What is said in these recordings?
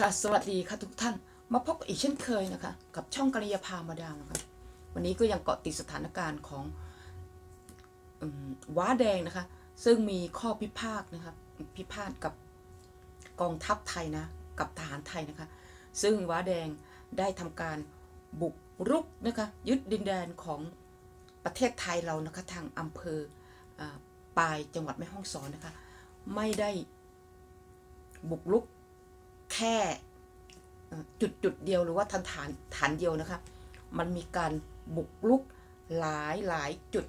ค่ะสวัสดีค่ะทุกท่านมาพบกันอีกเช่นเคยนะคะ กับช่องกริยาพามาดามนะคะวันนี้ก็ยังเกาะติดสถานการณ์ของอว้าแดงนะคะ ซึ่งมีข้อพิพาทนะคะพิพาทกับกองทัพไทยนะกับทหารไทยนะคะ ซึ่งว้าแดงได้ทำการบุกรุกนะคะยึดดินแดนของประเทศไทยเรานะคะทางอำเภออปลายจังหวัดแม่ฮ่องสอนนะคะ ไม่ได้บุกรุก แค่จุดจุดเดียวหรือว่าฐานฐานฐานเดียวนะคะ มันมีการบุกลุกหลายหลายจุด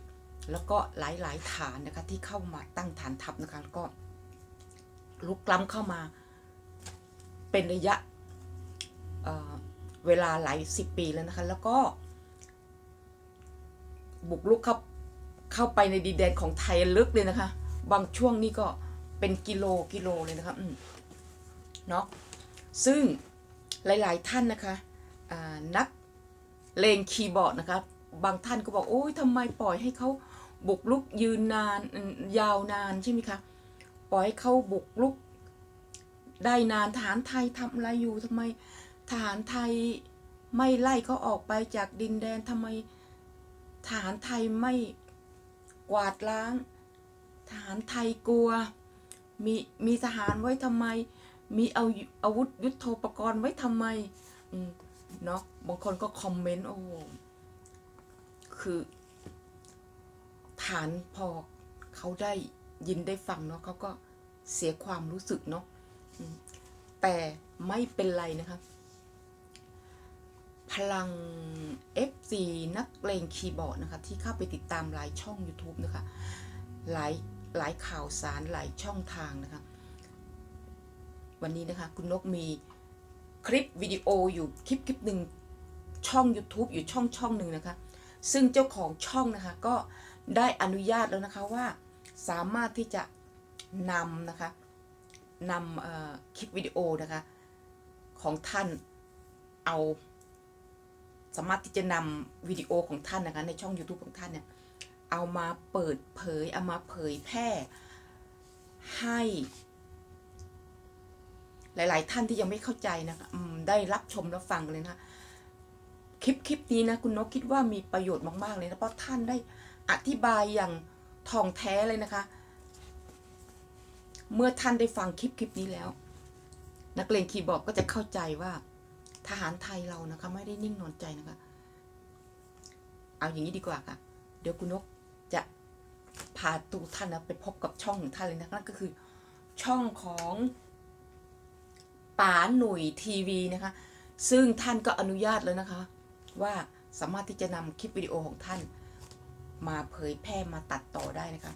แล้วก็หลายหลายฐานนะคะที่เข้ามาตั้งฐานทัพนะคะแล้วก็ลุกล้ำเข้ามาเป็นระยะเเวลาหลายสิบปีแล้วนะคะ แล้วก็บุกลุกเข้าเข้าไปในดินแดนของไทยลึกเลยนะคะ บางช่วงนี่ก็เป็นกิโลกิโลเลยนะคะเนาะ ซึ่งหลายๆท่านนะคะนักเลงคีย์บอร์ดนะคะบางท่านก็บอกโอ้ยทำไมปล่อยให้เขาบุกลุกยืนนานยาวนานใช่ไหมคะปล่อยให้เขาบุกลุกได้นานทหารไทยทำอะไรอยู่ทำไมทหารไทยไม่ไล่เขาออกไปจากดินแดนทำไมทหารไทยไม่กวาดล้างทหารไทยกลัว มีมีทหารไว้ทำไม มีเอาอาวุธยุโทโธปกรณ์ไว้ทำไมเนาะบางคนก็คอมเมนต์โอ้คือ ฐานพอเขาได้ยินได้ฟังเนาะเขาก็เสียความรู้สึกเนาะแต่ไม่เป็นไรนะคะพลัง FC นักเลงคีย์บอร์ดนะคะ ที่เข้าไปติดตามหลายช่อง YouTube นะคะ หลายหลายข่าวสารหลายช่องทางนะคะ วันนี้นะคะ คุณนกมีคลิปวิดีโออยู่คลิปคลิปหนึ่งช่อง YouTube อยู่ช่องช่องหนึ่งนะคะ ซึ่งเจ้าของช่องนะคะก็ได้อนุญาตแล้วนะคะว่าสามารถที่จะนำนะคะนำคลิปวิดีโอนะคะของท่านเอาสามารถที่จะนำวิดีโอของท่านนะคะในช่อง YouTube ของท่านเนี่ยเอามาเปิดเผยเอามาเผยแพร่ให้ หลาย ๆ ท่านที่ยังไม่เข้าใจนะคะได้รับชมรับฟังเลยนะคะคลิปคลิปนี้นะคุณนกคิดว่ามีประโยชน์มากๆเลยนะเพราะท่านได้อธิบายอย่างท่องแท้เลยนะคะ เมื่อท่านได้ฟังคลิปคลิปนี้แล้ว นักเลงคีย์บอร์ดก็จะเข้าใจว่าทหารไทยเรานะคะ ไม่ได้นิ่งนอนใจนะคะ เอาอย่างนี้ดีกว่าค่ะ เดี๋ยวคุณนกจะพาตูท่านนะไปพบกับช่องของท่านเลยนะนั่นก็คือ ช่องของ ป๋าหนุ่ยทีวีนะคะ ซึ่งท่านก็อนุญาตแล้วนะคะ ว่าสามารถที่จะนำคลิปวิดีโอของท่าน มาเผยแพร่มาตัดต่อได้นะคะ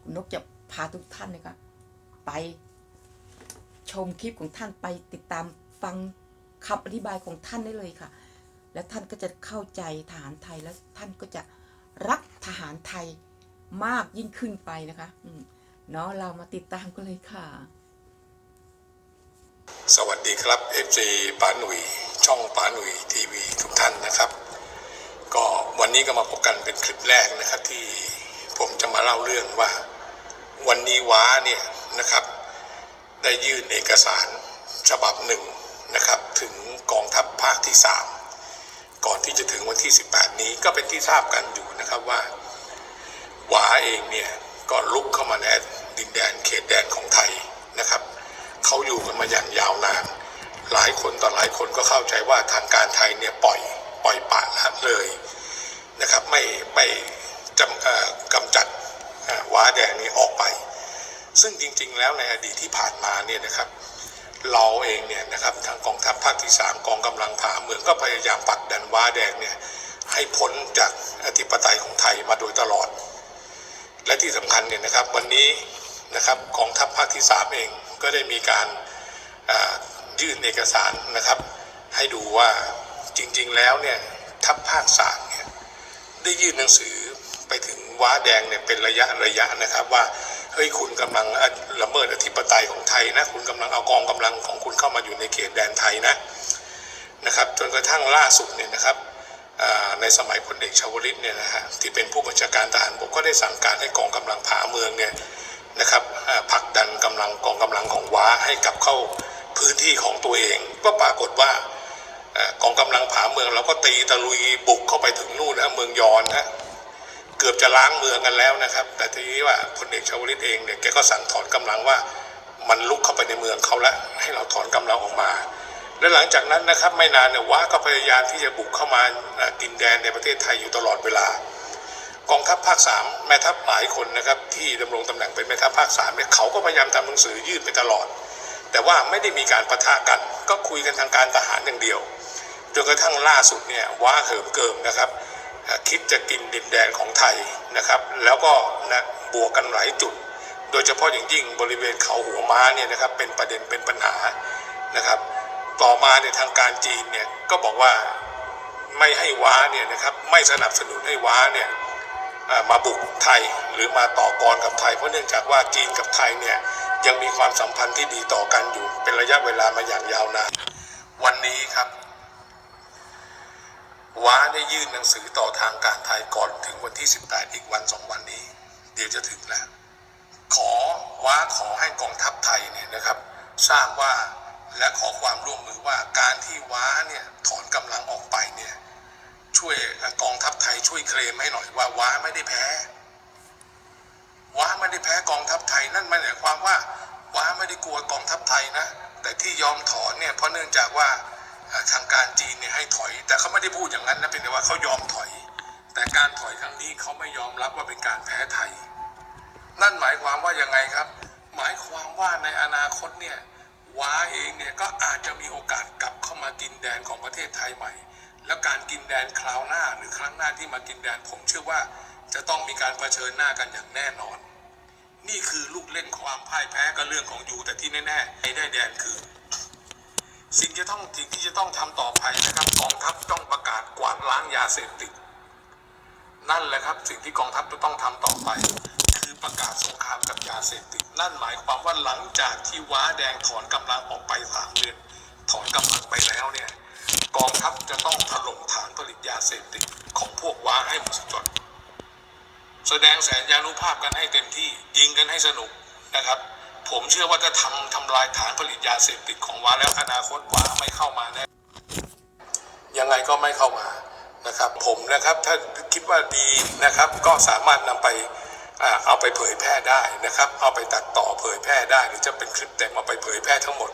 คุณนกจะพาทุกท่านนะคะไปชมคลิปของท่านไปติดตามฟังคำอธิบายของท่านได้เลยค่ะ และท่านก็จะเข้าใจทหารไทยและท่านก็จะรักทหารไทยมากยิ่งขึ้นไปนะคะเนาะเรามาติดตามกันเลยค่ะ สวัสดีครับ FC ป๋าหนุ่ยช่องป๋าหนุ่ยทีวีทุกท่านนะครับ ก็วันนี้ก็มาพบกันเป็นคลิปแรกนะครับที่ผมจะมาเล่าเรื่องว่า วันนี้ว้าเนี่ยนะครับ ได้ยื่นเอกสารฉบับหนึ่งนะครับ ถึงกองทัพภาคที่ 3 ก่อนที่จะถึงวันที่ 18 นี้ก็เป็นที่ทราบกันอยู่นะครับว่าหวาเองเนี่ย เข้าใจว่าทางการไทยเนี่ยปล่อยปล่อยปะละเลยนะครับไม่ไม่จำกำจัดว้าแดงนี้ออกไป ซึ่งจริงๆแล้วในอดีตที่ผ่านมาเนี่ยนะครับ เราเองเนี่ยนะครับทางกองทัพภาคที่สามกองกำลังผาเมืองก็พยายามผลักดันว้าแดงเนี่ยให้พ้นจากอธิปไตยของไทยมาโดยตลอด และที่สำคัญเนี่ยนะครับวันนี้นะครับกองทัพภาคที่สามเองก็ได้มีการยื่นเอกสารนะครับ ให้ดูว่าจริงๆแล้วเนี่ยทัพภาคสามเนี่ยได้ยื่นหนังสือไปถึงว้าแดงเนี่ยเป็นระยะระยะนะครับว่าเฮ้ยคุณกำลังละเมิดอธิปไตยของไทยนะคุณกำลังเอากองกำลังของคุณเข้ามาอยู่ในเขตแดนไทยนะนะครับจนกระทั่งล่าสุดเนี่ยนะครับในสมัยพลเอกชวลิตเนี่ยนะฮะที่เป็นผู้บัญชาการทหารบกก็ได้สั่งการให้กองกำลังผาเมืองเนี่ยนะครับผลักดันกำลังกองกำลังของว้าให้กลับเข้าพื้นที่ของตัวเอง ก็ปรากฏว่า กองกำลังผาเมืองเราก็ตีตะลุยบุกเข้าไปถึงนู่นนะเมืองยอนนะเกือบจะล้างเมืองกันแล้วนะครับ แต่ทีนี้ว่าพลเอกชวลิตเองเนี่ยแกก็สั่งถอนกำลังว่ามันลุกเข้าไปในเมืองเขาแล้วให้เราถอนกำลังออกมา และหลังจากนั้นนะครับไม่นานเนี่ยว้าก็พยายามที่จะบุกเข้ามาเอ่อดินแดนในประเทศไทยอยู่ตลอดเวลากองทัพภาคสามแม่ทัพหลายคนนะครับที่ดำรงตำแหน่งเป็นแม่ทัพภาคสามเนี่ยเขาก็พยายามทำหนังสือยื่นไปตลอด แต่ว่าไม่ได้มีการประทะกัน ก็คุยกันทางการทหารอย่างเดียว จนกระทั่งล่าสุดเนี่ยว้าเหิมเกิมนะครับ คิดจะกินดินแดนของไทยนะครับ แล้วก็นะบวกกันหลายจุด โดยเฉพาะอย่างยิ่งบริเวณเขาหัวม้าเนี่ยนะครับเป็นประเด็นเป็นปัญหานะครับ ต่อมาเนี่ยทางการจีนเนี่ยก็บอกว่าไม่ให้ว้าเนี่ยนะครับไม่สนับสนุนให้ว้าเนี่ยมาบุกไทยหรือมาต่อกรกับไทย เพราะเนื่องจากว่าจีนกับไทยเนี่ยยังมีความสัมพันธ์ที่ดีต่อกันอยู่เป็นระยะเวลามาอย่างยาวนานวันนี้ครับ ว้าได้ยื่นหนังสือต่อทางการไทยก่อนถึงวันที่ 18 อีกวันสองวันนี้ เดี๋ยวจะถึงแล้ว ขอว้าขอให้กองทัพไทยเนี่ยนะครับทราบว่าและขอความร่วมมือว่าการที่ว้าเนี่ยถอนกำลังออกไปเนี่ยช่วยกองทัพไทยช่วยเคลมให้หน่อยว่าว้าไม่ได้แพ้ว้าไม่ได้แพ้กองทัพไทยนั่นหมายความว่าว้าไม่ได้กลัวกองทัพไทยนะ แต่ที่ยอมถอนเนี่ยเพราะเนื่องจากว่า ทางการจีนเนี่ยให้ถอย แต่เขาไม่ได้พูดอย่างนั้นนะเป็นแต่ว่าเขายอมถอย แต่การถอยครั้งนี้เขาไม่ยอมรับว่าเป็นการแพ้ไทย นั่นหมายความว่ายังไงครับ หมายความว่าในอนาคตเนี่ยว้าเองเนี่ยก็อาจจะมีโอกาสกลับเข้ามากินแดนของประเทศไทยใหม่ แล้วการกินแดนคราวหน้าหรือครั้งหน้าที่มากินแดนผมเชื่อว่าจะต้องมีการเผชิญหน้ากันอย่างแน่นอน นี่คือลูกเล่นความพ่ายแพ้ก็เรื่องของอยู่แต่ที่แน่ๆไอ้ได้แดนคือ สิ่งที่ต้องสิ่งที่จะต้องทำต่อไปนะครับกองทัพต้องประกาศกวาดล้างยาเสพติด นั่นแหละครับสิ่งที่กองทัพจะต้องทำต่อไป คือประกาศสงครามกับยาเสพติด นั่นหมายความว่าหลังจากที่ว้าแดงถอนกำลังออกไปสามเดือนถอนกำลังไปแล้วเนี่ยกองทัพจะต้องถล่มฐานผลิตยาเสพติดของพวกว้าให้หมดจดแสดงแสนยานุภาพกันให้เต็มที่ยิงกันให้สนุกนะครับ ผมเชื่อว่าจะทำทำลายฐานผลิตยาเสพติดของว้าแล้วอนาคตว้าไม่เข้ามาแน่ยังไงก็ไม่เข้ามานะครับ ผมนะครับถ้าคิดว่าดีนะครับ ก็สามารถนำไปเอาไปเผยแพร่ได้นะครับ เอาไปตัดต่อเผยแพร่ได้ หรือจะเป็นคลิปเต็มเอาไปเผยแพร่ทั้งหมด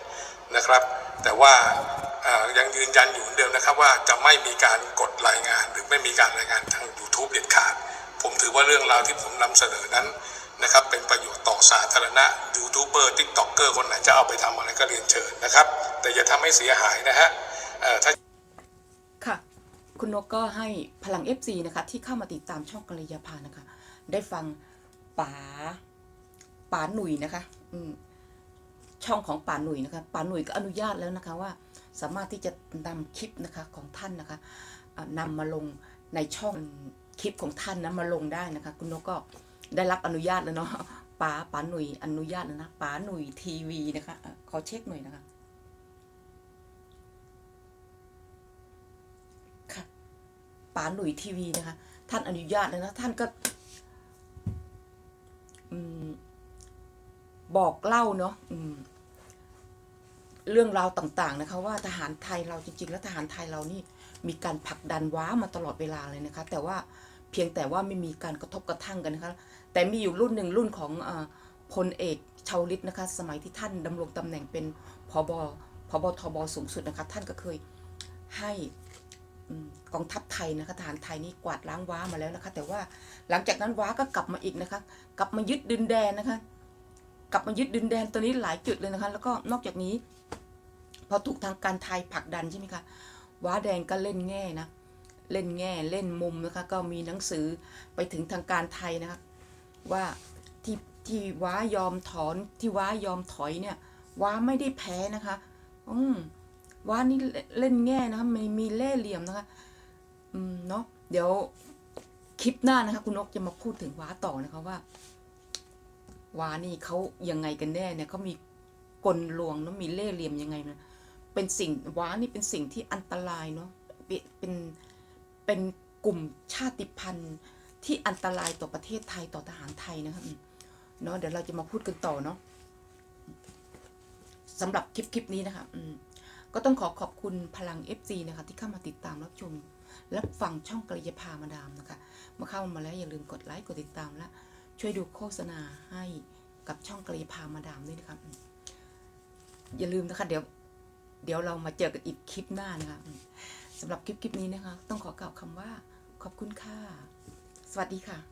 นะครับ แต่ว่าอ่ายังยืนยันอยู่เหมือนเดิมนะครับว่าจะไม่มีการกดรายงาน หรือไม่มีการรายงานทาง YouTube เด็ดขาด ผมถือว่าเรื่องราวที่ผมนำเสนอนั้น นะครับเป็นประโยชน์ต่อสาธารณะยูทูบเบอร์ทิกต็อกเกอร์คนไหนจะเอาไปทำอะไรก็เรียนเชิญนะครับ แต่อย่าทำให้เสียหายนะฮะถ้าค่ะ คุณนกก็ให้พลัง FC นะคะที่เข้ามาติดตามช่องกัลยาภานะคะ ได้ฟังป๋าป๋าหนุ่ยนะคะอืช่องของป๋าหนุ่ยนะคะป๋าหนุ่ยก็อนุญาตแล้วนะคะว่า สามารถที่จะนำคลิปนะคะของท่านนะคะอ่านำมาลงในช่องคลิปของท่านนะมาลงได้นะคะ คุณนกก็ ได้รับอนุญาตแล้วเนาะป๋าป๋าหนุ่ยอนุญาตแล้วนะป๋าหนุ่ยทีวีนะคะขอเช็คหน่อยนะคะค่ะป๋าหนุ่ยทีวีนะคะ ท่านอนุญาตแล้วนะท่านก็บอกเล่าเนาะเรื่องราวต่างๆนะคะ ว่าทหารไทยเราจริงๆ แล้วทหารไทยเรานี่มีการผลักดันว้ามาตลอดเวลาเลยนะคะ แต่ว่า เพียงแต่ว่าไม่มีการกระทบกระทั่งกันนะคะแต่มีอยู่รุ่นหนึ่งรุ่นของอพลเอกชาวลิตนะคะสมัยที่ท่านดำรงตำแหน่งเป็นพบพบทบสูงสุดนะคะท่านก็เคยให้กองทัพไทยนะคะทหารไทยนี่กวาดล้างว้ามาแล้วนะคะ แต่ว่าหลังจากนั้นว้าก็กลับมาอีกนะคะ กลับมายึดดินแดนนะคะ กลับมายึดดินแดนตัวนี้หลายจุดเลยนะคะ แล้วก็นอกจากนี้ พอถูกทางการไทยผลักดันใช่ไหมคะว้าแดงก็เล่นแง่นะ เล่นแง่เล่นมุมนะคะก็มีหนังสือไปถึงทางการไทยนะคะว่าที่ที่ว้ายอมถอนที่ว้ายอมถอยเนี่ยว้าไม่ได้แพ้นะคะอืมว่านี่เล่นแง่นะคะไม่มีเล่เหลี่ยมนะคะอืมเนาะเดี๋ยวคลิปหน้านะคะคุณนกจะมาพูดถึงว้าต่อนะคะว่าว้านี่เขายังไงกันแน่เนี่ยเขามีกลลวงเนาะมีเล่เหลี่ยมยังไงนะเป็นสิ่งว้านี่เป็นสิ่งที่อันตรายเนาะเป็น เป็นกลุ่มชาติพันธุ์ที่อันตรายต่อประเทศไทยต่อทหารไทยนะคะอืมเนาะเดี๋ยวเราจะมาพูดกันต่อเนาะสำหรับคลิปคลิปนี้นะคะก็ต้องขอขอบคุณพลัง FC นะคะ ที่เข้ามาติดตามรับชมรับฟังช่องกริยาพามาดามนะคะมื่อเข้ามาแล้วอย่าลืมกดไลค์กดติดตามและช่วยดูโฆษณาให้กับช่องกริยาพามาดามด้วยนะคะอืมอย่าลืมนะคะเดี๋ยว เดี๋ยวเรามาเจอกันอีกคลิปหน้านะคะ สำหรับคลิปคลิปนี้นะคะ ต้องขอกล่าวคำว่า ขอบคุณค่ะ สวัสดีค่ะ